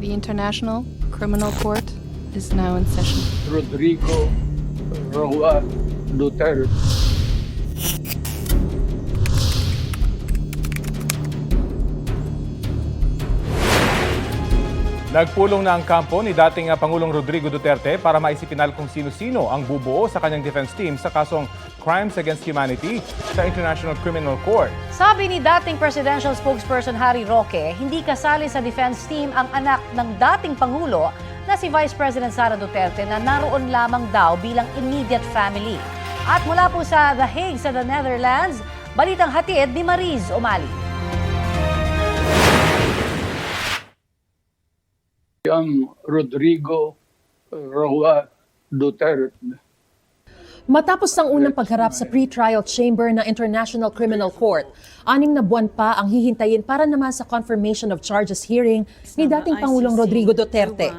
The International Criminal Court is now in session. Rodrigo Roa Duterte. Nagpulong na ang kampo ni dating ah, Pangulong Rodrigo Duterte para maisipinal kung sino-sino ang bubuo sa kanyang defense team sa kasong Crimes Against Humanity sa International Criminal Court. Sabi ni dating presidential spokesperson Harry Roque, hindi kasali sa defense team ang anak ng dating Pangulo na si Vice President Sara Duterte na naroon lamang daw bilang immediate family. At mula po sa The Hague sa the Netherlands, balitang hatid ni Mariz Umali. Ang Rodrigo Roa Duterte. Matapos ang unang pagharap sa pre-trial chamber ng International Criminal Court, anim na buwan pa ang hihintayin para naman sa confirmation of charges hearing ni dating Pangulong Rodrigo Duterte.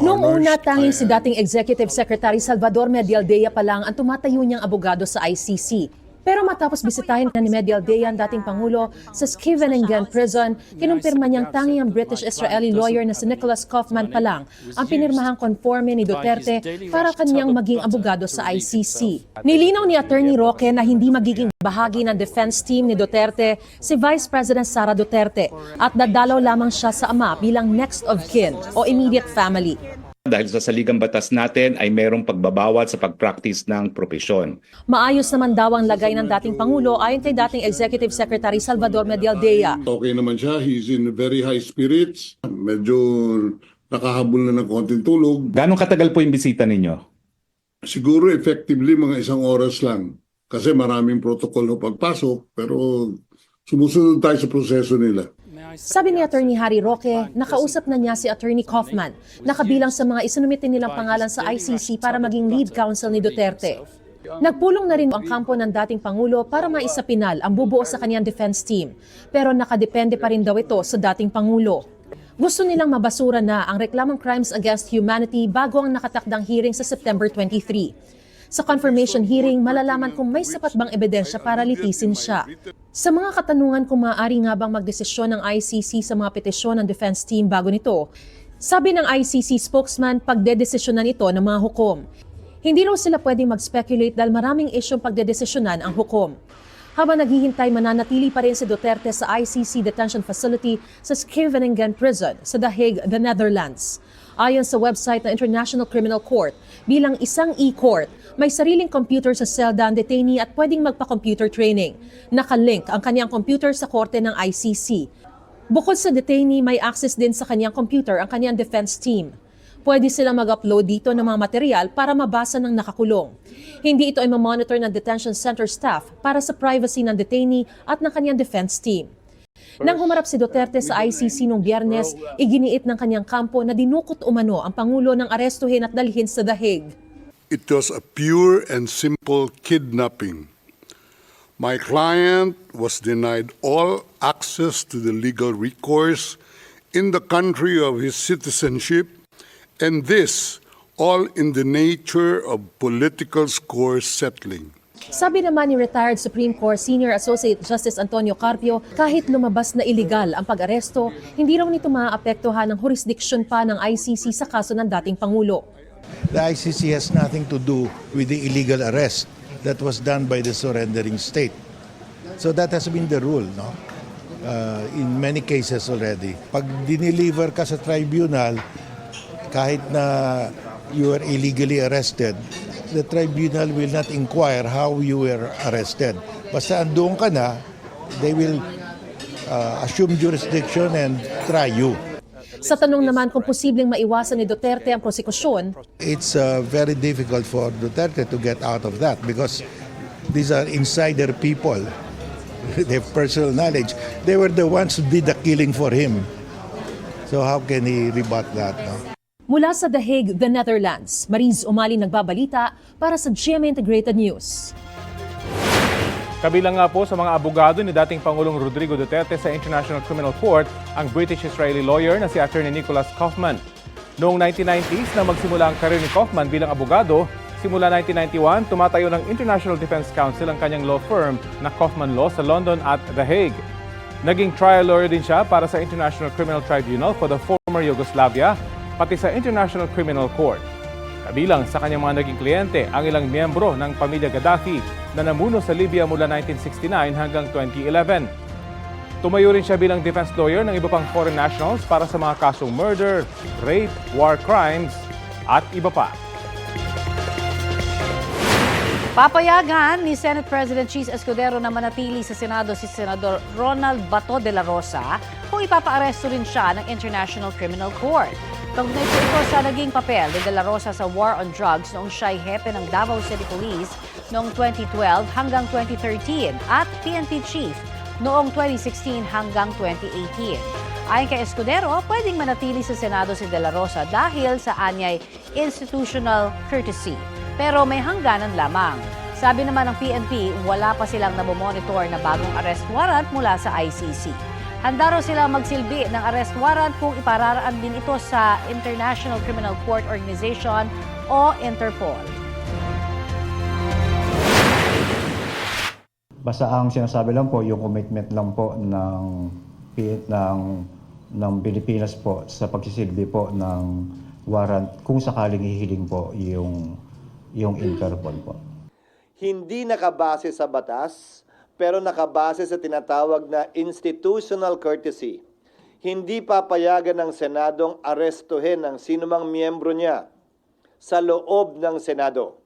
Noong una, tanging si dating Executive Secretary Salvador Medialdea pa lang ang tumatayo niyang abogado sa ICC. Pero matapos bisitahin na ni Medialdea ang dating Pangulo sa Scheveningen Prison, kinumpirma niyang tanging ang British-Israeli lawyer na si Nicholas Kaufman pa lang ang pinirmahang konforme ni Duterte para kanyang maging abogado sa ICC. Nilinaw ni Attorney Roque na hindi magiging bahagi ng defense team ni Duterte si Vice President Sara Duterte at dadalaw lamang siya sa ama bilang next of kin o immediate family. Dahil sa saligang batas natin ay mayroong pagbabawat sa pag-practice ng propesyon. Maayos naman daw ang lagay ng dating Pangulo ayon kay dating Executive Secretary Salvador Medialdea. Okay naman siya. He's in very high spirits. Medyo nakahabol na ng konting tulog. Gano'ng katagal po yung bisita ninyo? Siguro effectively mga isang oras lang. Kasi maraming protocol na pagpasok. Pero sumusunod tayo sa proseso nila. Sabi ni Attorney Harry Roque, nakausap na niya si Attorney Kaufman, nakabilang sa mga isinumitin nilang pangalan sa ICC para maging lead counsel ni Duterte. Nagpulong na rin ang kampo ng dating Pangulo para maisapinal ang bubuo sa kanyang defense team. Pero nakadepende pa rin daw ito sa dating Pangulo. Gusto nilang mabasura na ang reklamang crimes against humanity bago ang nakatakdang hearing sa September 23. Sa confirmation hearing, malalaman kung may sapat bang ebidensya para litisin siya. Sa mga katanungan kung maaari nga bang magdesisyon ng ICC sa mga petisyon ng defense team bago nito, sabi ng ICC spokesman pagdedesisyonan ito ng mga hukom. Hindi raw sila pwedeng mag-speculate dahil maraming isyong pagdedesisyonan ang hukom. Habang naghihintay, mananatili pa rin si Duterte sa ICC detention facility sa Scheveningen Prison sa The the Netherlands. Ayon sa website ng International Criminal Court, bilang isang e-court, may sariling computer sa selda ang detainee at pwedeng magpa-computer training. Nakalink ang kanyang computer sa korte ng ICC. Bukod sa detainee, may access din sa kanyang computer ang kanyang defense team. Pwede silang mag-upload dito ng mga material para mabasa ng nakakulong. Hindi ito ay mamonitor ng detention center staff para sa privacy ng detainee at ng kanyang defense team. Nang humarap si Duterte sa ICC noong biyernes, iginiit ng kanyang kampo na dinukot umano ang Pangulo ng arestuhin at dalhin sa The Hague. It was a pure and simple kidnapping. My client was denied all access to the legal recourse in the country of his citizenship, and this all in the nature of political score settling. Sabi naman ni retired Supreme Court Senior Associate Justice Antonio Carpio, kahit lumabas na iligal ang pag-aresto, hindi raw nito maaapektuhan ng jurisdiction pa ng ICC sa kaso ng dating Pangulo. The ICC has nothing to do with the illegal arrest that was done by the surrendering state. So that has been the rule, no? Uh, in many cases already. Pag dineliver ka sa tribunal, kahit na you are illegally arrested, the tribunal will not inquire how you were arrested. Basta andoon ka na, they will uh, assume jurisdiction and try you. Sa tanong naman kung posibleng maiwasan ni Duterte ang prosekusyon, it's uh, very difficult for Duterte to get out of that because these are insider people. they have personal knowledge. They were the ones who did the killing for him. So how can he rebut that? No? Mula sa The Hague, the Netherlands, Mariz Umali nagbabalita para sa GMA Integrated News. Kabilang nga po sa mga abogado ni dating Pangulong Rodrigo Duterte sa International Criminal Court ang British-Israeli lawyer na si Attorney Nicholas Kaufman. Noong 1990s na magsimula ang karir ni Kaufman bilang abogado, simula 1991 tumatayo ng International Defense Council ang kanyang law firm na Kaufman Law sa London at The Hague. Naging trial lawyer din siya para sa International Criminal Tribunal for the former Yugoslavia, pati sa International Criminal Court. Kabilang sa kanyang mga naging kliyente ang ilang miyembro ng pamilya Gaddafi na namuno sa Libya mula 1969 hanggang 2011. Tumayo rin siya bilang defense lawyer ng iba pang foreign nationals para sa mga kasong murder, rape, war crimes at iba pa. Papayagan ni Senate President Cheese Escudero na manatili sa Senado si Senador Ronald Bato de la Rosa kung ipapaaresto rin siya ng International Criminal Court. Kaugnay po ito sa naging papel ni De La Rosa sa war on drugs noong siya'y hepe ng Davao City Police noong 2012 hanggang 2013 at PNP Chief noong 2016 hanggang 2018. Ayon kay Escudero, pwedeng manatili sa Senado si De La Rosa dahil sa anyay institutional courtesy. Pero may hangganan lamang. Sabi naman ng PNP, wala pa silang namomonitor na bagong arrest warrant mula sa ICC. Handa raw silang magsilbi ng arrest warrant kung ipararaan din ito sa International Criminal Court Organization o Interpol. Basta ang sinasabi lang po, yung commitment lang po ng, ng, ng Pilipinas po sa pagsisilbi po ng warrant kung sakaling hihiling po yung, yung Interpol po. hindi nakabase sa batas, pero nakabase sa tinatawag na institutional courtesy. Hindi papayagan ng Senadong arestuhin ang sinumang miyembro niya sa loob ng Senado.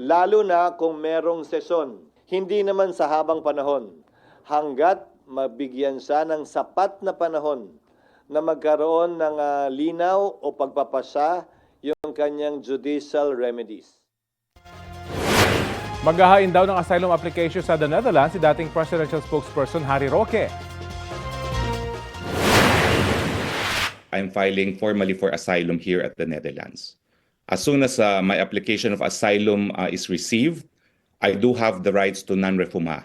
Lalo na kung merong sesyon, hindi naman sa habang panahon, hanggat mabigyan siya ng sapat na panahon na magkaroon ng ah, linaw o pagpapasa yung kanyang judicial remedies. Maghahain daw ng asylum application sa the Netherlands si dating presidential spokesperson Harry Roque. I'm filing formally for asylum here at the Netherlands. As soon as uh, my application of asylum uh, is received, I do have the rights to non-refuma.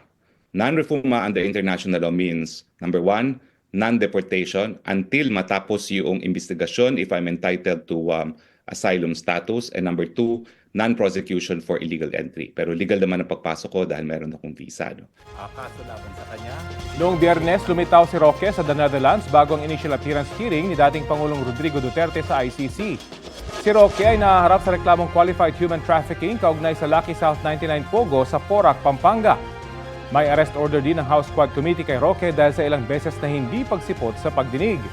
Non-refuma under international law means, number one, non-deportation until matapos yung investigasyon if I'm entitled to um, asylum status. And number two, non-prosecution for illegal entry. Pero legal naman ang pagpasok ko dahil meron akong visa. No? Noong biyernes, lumitaw si Roque sa the Netherlands bago ang initial appearance hearing ni dating Pangulong Rodrigo Duterte sa ICC. Si Roque ay nahaharap sa reklamong qualified human trafficking kaugnay sa Lucky South 99 Pogo sa Porac, Pampanga. May arrest order din ng House Squad Committee kay Roque dahil sa ilang beses na hindi pagsipot sa pagdinig.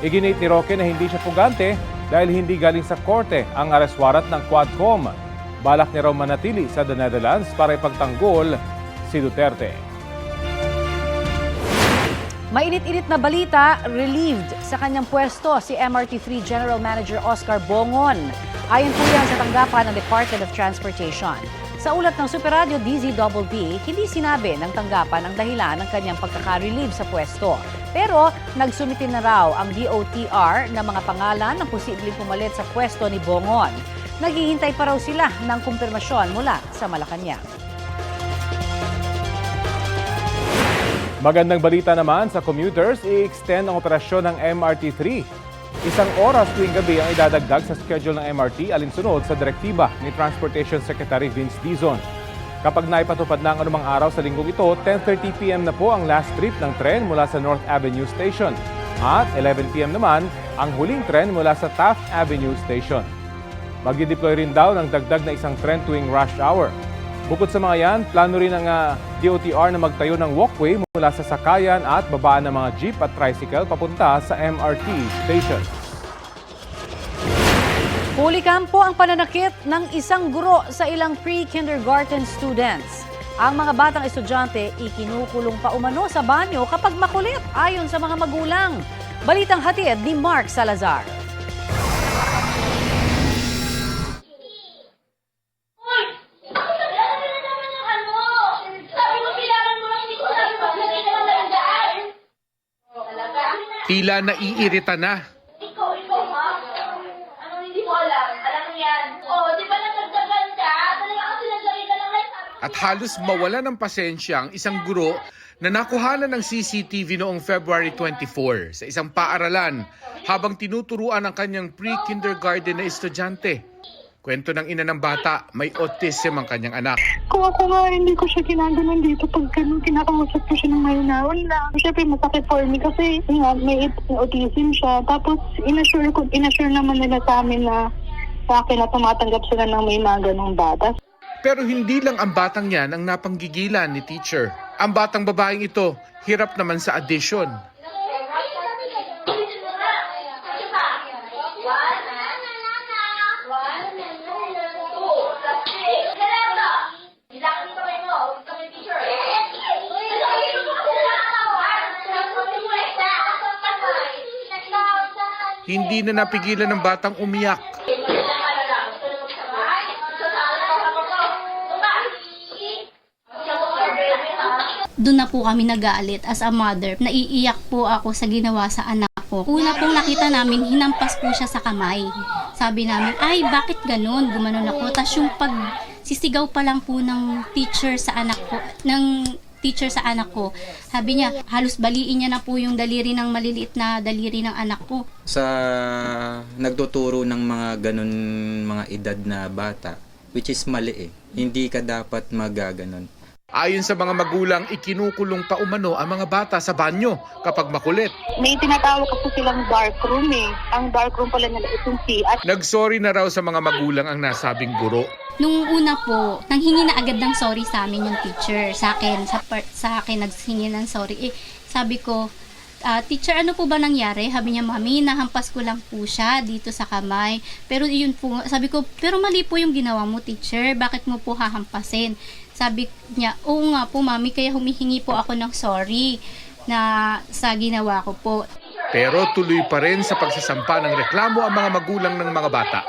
Iginit ni Roque na hindi siya pugante dahil hindi galing sa korte ang arrest warrant ng Quadcom. Balak niya raw manatili sa the Netherlands para ipagtanggol si Duterte. Mainit-init na balita, relieved sa kanyang pwesto si MRT3 General Manager Oscar Bongon. Ayon po yan sa tanggapan ng Department of Transportation. Sa ulat ng Super Radio DZBB, hindi sinabi ng tanggapan ang dahilan ng kanyang pagkaka-relieve sa pwesto. Pero nagsumitin na raw ang DOTR ng mga pangalan ng posibleng pumalit sa pwesto ni Bongon. Naghihintay pa raw sila ng kumpirmasyon mula sa Malacanang. Magandang balita naman sa commuters, i-extend ang operasyon ng MRT3. Isang oras tuwing gabi ang idadagdag sa schedule ng MRT alinsunod sa direktiba ni Transportation Secretary Vince Dizon. Kapag naipatupad na ang anumang araw sa linggong ito, 10.30pm na po ang last trip ng tren mula sa North Avenue Station. At 11pm naman ang huling tren mula sa Taft Avenue Station. Magdi-deploy rin daw ng dagdag na isang tren tuwing rush hour. Bukod sa mga yan, plano rin ng ah, DOTR na magtayo ng walkway mula sa sakayan at babaan ng mga jeep at tricycle papunta sa MRT station. Huli kampo ang pananakit ng isang guro sa ilang pre-kindergarten students. Ang mga batang estudyante ikinukulong pa umano sa banyo kapag makulit ayon sa mga magulang. Balitang hatid ni Mark Salazar. Tila naiirita na. Ikaw, ikaw ha? Anong hindi mo alam? Alam mo yan? Oo, di ba nagdagdagan ka? Talaga kasi naglagay ka ng light. At halos mawala ng pasensya ang isang guro na nakuhanan ng CCTV noong February 24 sa isang paaralan habang tinuturuan ang kanyang pre-kindergarten na estudyante. Kwento ng ina ng bata, may autism ang kanyang anak. Kung ako nga, hindi ko siya ginaganon dito pag ganun, kinakausap ko siya ng mayunawan lang. Siyempre, masakit for me kasi nga, may autism siya. Tapos, inassure, ko, inassure naman nila sa amin na sa akin na tumatanggap sila ng may mga ganong bata. Pero hindi lang ang batang yan ang napanggigilan ni teacher. Ang batang babaeng ito, hirap naman sa addition. Hindi na napigilan ng batang umiyak. doon na po kami nagalit as a mother. Naiiyak po ako sa ginawa sa anak ko. Una pong nakita namin, hinampas po siya sa kamay. Sabi namin, ay bakit ganun? Gumanon ako. Tapos yung pag sisigaw pa lang po ng teacher sa anak ko, ng teacher sa anak ko, sabi niya, halos baliin niya na po yung daliri ng maliliit na daliri ng anak ko. sa nagtuturo ng mga ganun mga edad na bata which is mali eh. Hindi ka dapat magaganon. Ayon sa mga magulang, ikinukulong pa umano ang mga bata sa banyo kapag makulit. May tinatawag kasi silang dark room eh. Ang dark room pala nila itong at Nagsorry na raw sa mga magulang ang nasabing guro. Nung una po, nanghingi na agad ng sorry sa amin yung teacher. Sa akin, sa, part, sa akin, naghingi ng sorry. Eh, sabi ko, "Ah, teacher, ano po ba nangyari? Sabi niya, mami, nahampas ko lang po siya dito sa kamay. Pero yun po, sabi ko, pero mali po yung ginawa mo, teacher. Bakit mo po hahampasin? Sabi niya, oo nga po, mami, kaya humihingi po ako ng sorry na sa ginawa ko po. Pero tuloy pa rin sa pagsasampa ng reklamo ang mga magulang ng mga bata.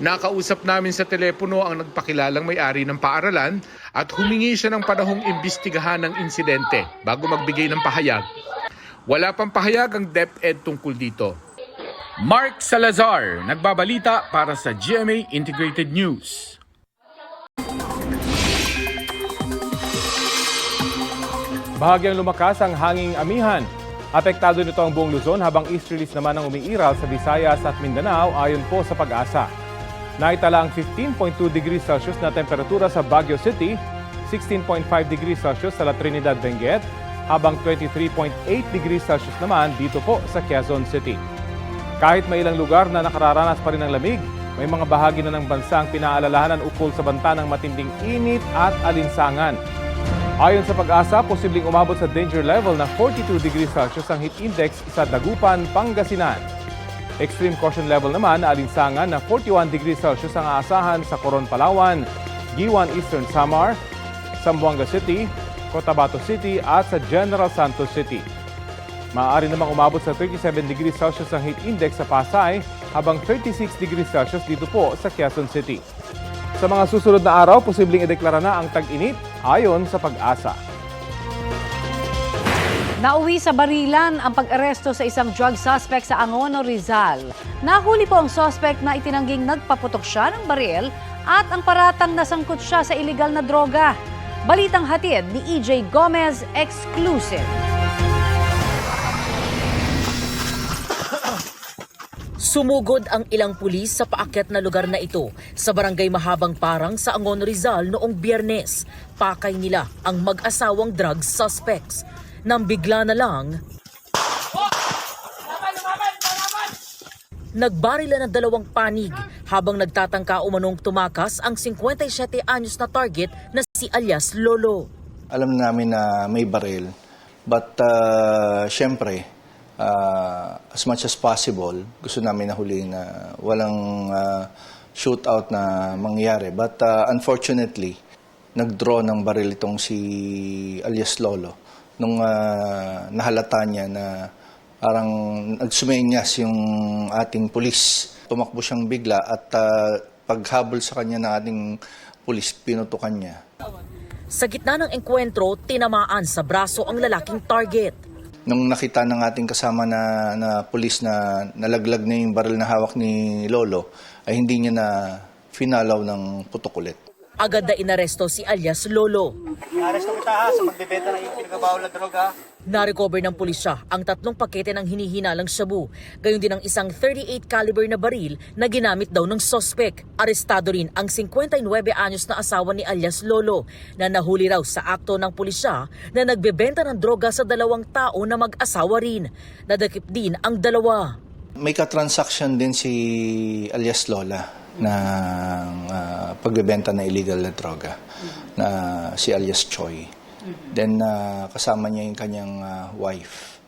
Nakausap namin sa telepono ang nagpakilalang may-ari ng paaralan at humingi siya ng panahong imbestigahan ng insidente bago magbigay ng pahayag. Wala pang pahayag ang DepEd tungkol dito. Mark Salazar, nagbabalita para sa GMA Integrated News. Bahagyang lumakas ang hanging amihan. Apektado nito ang buong Luzon habang easterlies naman ang umiiral sa Visayas at Mindanao ayon po sa pag-asa. Naitala ang 15.2 degrees Celsius na temperatura sa Baguio City, 16.5 degrees Celsius sa La Trinidad Benguet, habang 23.8 degrees Celsius naman dito po sa Quezon City. Kahit may ilang lugar na nakararanas pa rin ng lamig, may mga bahagi na ng bansa ang pinaalalahanan ukol sa banta ng matinding init at alinsangan. Ayon sa pag-asa, posibleng umabot sa danger level na 42 degrees Celsius ang heat index sa Dagupan, Pangasinan. Extreme caution level naman na alinsangan na 41 degrees Celsius ang aasahan sa Coron, Palawan, Giwan, Eastern Samar, Zamboanga City, Cotabato City at sa General Santos City. Maaari namang umabot sa 37 degrees Celsius ang heat index sa Pasay habang 36 degrees Celsius dito po sa Quezon City. Sa mga susunod na araw, posibleng ideklara na ang tag-init ayon sa pag-asa. Nauwi sa barilan ang pag-aresto sa isang drug suspect sa Angono, Rizal. Nahuli po ang suspect na itinangging nagpaputok siya ng baril at ang paratang nasangkot siya sa iligal na droga. Balitang hatid ni EJ Gomez Exclusive. Sumugod ang ilang pulis sa paakyat na lugar na ito sa barangay Mahabang Parang sa Angon Rizal noong biyernes. Pakay nila ang mag-asawang drug suspects. Nang bigla na lang, Nagbarila ng dalawang panig habang nagtatangka umanong tumakas ang 57 anyos na target na si alias Lolo. Alam namin na may baril, but uh, syempre, uh, as much as possible, gusto namin na huli na walang uh, shootout na mangyari. But uh, unfortunately, nag-draw ng baril itong si alias Lolo nung uh, nahalata niya na parang nagsumenyas yung ating pulis. Tumakbo siyang bigla at uh, paghabol sa kanya ng ating pulis, pinutukan niya. Sa gitna ng engkwentro, tinamaan sa braso ang lalaking target. Nung nakita ng ating kasama na, na pulis na nalaglag na yung baril na hawak ni Lolo, ay hindi niya na finalaw ng putok ulit. Agad na inaresto si alias Lolo. Aresto kita ha sa pagbebenta ng pinagabawal na droga. Narecover ng pulisya ang tatlong pakete ng hinihinalang shabu, gayon din ang isang 38 caliber na baril na ginamit daw ng sospek. Arestado rin ang 59 anyos na asawa ni alias Lolo na nahuli raw sa akto ng pulisya na nagbebenta ng droga sa dalawang tao na mag-asawa rin. Nadakip din ang dalawa. May katransaction din si alias Lola ng ah, pagbebenta ng illegal na droga na si alias Choi. Then ah, kasama niya yung kanyang ah, wife.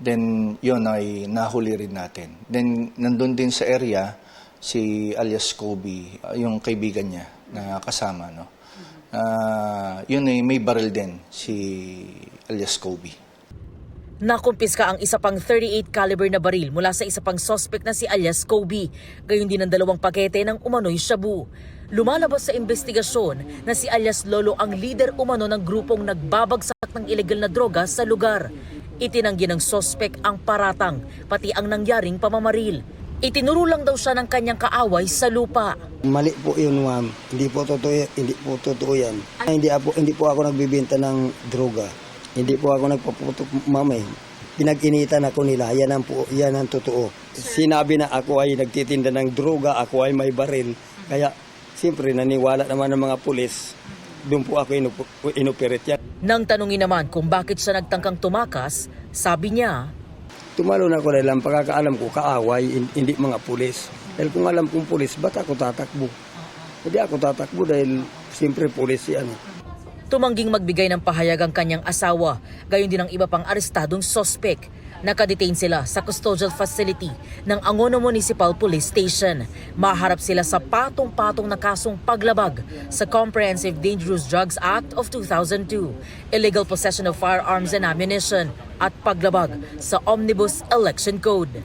Then yun ay nahuli rin natin. Then nandun din sa area si alias Kobe, ah, yung kaibigan niya na kasama no. Ah, yun ay may baril din si alias Kobe. Nakumpiska ang isa pang 38 caliber na baril mula sa isa pang suspect na si alias Kobe, gayon din ang dalawang pakete ng umano'y shabu. Lumalabas sa investigasyon na si alias Lolo ang leader umano ng grupong nagbabagsak ng ilegal na droga sa lugar. Itinanggi ng suspect ang paratang, pati ang nangyaring pamamaril. Itinuro lang daw siya ng kanyang kaaway sa lupa. Mali po yun, ma'am. Hindi po totoo, hindi po totoo yan. Hindi, po, hindi po ako nagbibenta ng droga. Hindi po ako nagpaputok, ma'am eh. Pinag-initan ako nila. Yan ang, po, yan ang totoo. Sinabi na ako ay nagtitinda ng droga, ako ay may baril. Kaya, siyempre, naniwala naman ng mga pulis. Doon po ako inup- inupirit yan. Nang tanungin naman kung bakit siya nagtangkang tumakas, sabi niya, Tumalon ako dahil ang pagkakaalam ko, kaaway, hin- hindi mga pulis. Dahil kung alam kong pulis, ba't ako tatakbo? Hindi ako tatakbo dahil siyempre pulis yan. Tumangging magbigay ng pahayag ang kanyang asawa, gayon din ang iba pang arestadong sospek. Nakadetain sila sa custodial facility ng Angono Municipal Police Station. Maharap sila sa patong-patong na kasong paglabag sa Comprehensive Dangerous Drugs Act of 2002, illegal possession of firearms and ammunition, at paglabag sa Omnibus Election Code.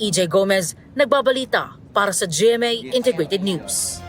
EJ Gomez, nagbabalita para sa GMA Integrated News.